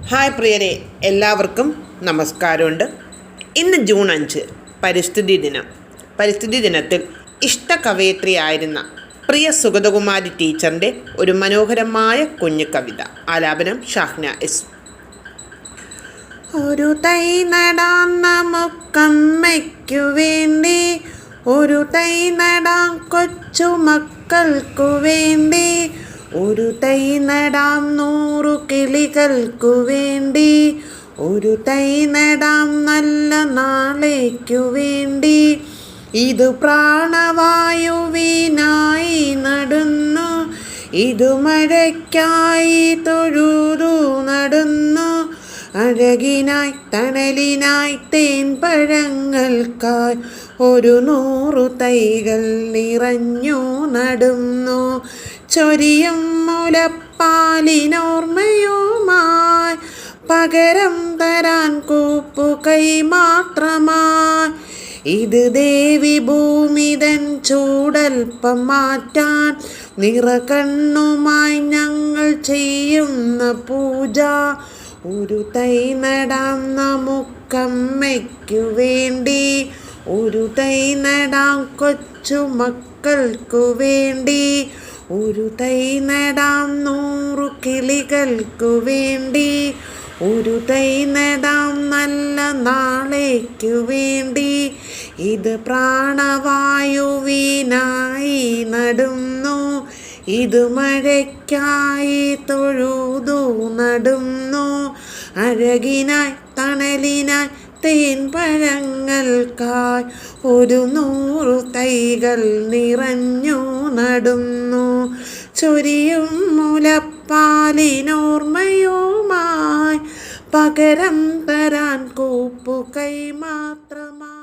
Hi പ്രിയരെ എല്ലാവർക്കും നമസ്കാരമുണ്ട്. ഇന്ന് ജൂൺ അഞ്ച് പരിസ്ഥിതി ദിനം. പരിസ്ഥിതി ദിനത്തിൽ ഇഷ്ട കവയിത്രിയായിരുന്ന പ്രിയ സുഗതകുമാരി ടീച്ചറിന്റെ ഒരു മനോഹരമായ കുഞ്ഞു കവിത. ആലാപനം ഷാഹ്ന എസ്. ഒരു തൈ നടാം നമുക്കമ്മയ്ക്കു വേണ്ടി ഒരു തൈ നടാം കൊച്ചു മക്കൾക്കു വേണ്ടി ഒരു തൈ നടാം നൂറു കിളികൾക്കു വേണ്ടി. ഒരു തൈ നടാം നല്ല നാളേക്കു വേണ്ടി. ഇത് പ്രാണവായുവിനായി നടുന്നു. ഇത് മഴയ്ക്കായി തൊഴുതു നടുന്നു. അഴകിനായി തണലിനായി തേൻ പഴങ്ങൾക്കായി ഒരു നൂറു തൈകൾ നിറഞ്ഞു നടുന്നു. ചൊരിയും മുലപ്പാലിനോർമ്മയുമായി പകരം തരാൻ കൂപ്പു കൈ മാത്രമായി. ഇത് ദേവി ഭൂമിതൻ ചൂടൽപ്പം മാറ്റാൻ നിറകണ്ണുമായി ഞങ്ങൾ ചെയ്യുന്ന പൂജ. ഒരു തൈ നടാം നമുക്കമ്മയ്ക്കു വേണ്ടി. ഒരു തൈ നടാം കൊച്ചു മക്കൾക്കു വേണ്ടി. ഒരു തൈ നടാം നൂറു കിളികൾക്കു വേണ്ടി. ഒരു തൈ നടാം നല്ല നാളേക്കു വേണ്ടി. ഇത് പ്രാണവായുവിനായി നടുന്നു. ഇത് മഴയ്ക്കായി തൊഴുതു നടുന്നു. അഴകിനായി തണലിനായി തേൻ പഴങ്ങൾക്കായി ഒരു നൂറു തൈകൾ നിറഞ്ഞു നടുന്നു. ചൊരിയും മുലപ്പാലിനോർമ്മയുമായി പകരം തരാൻ കൂപ്പു കൈ മാത്രമായി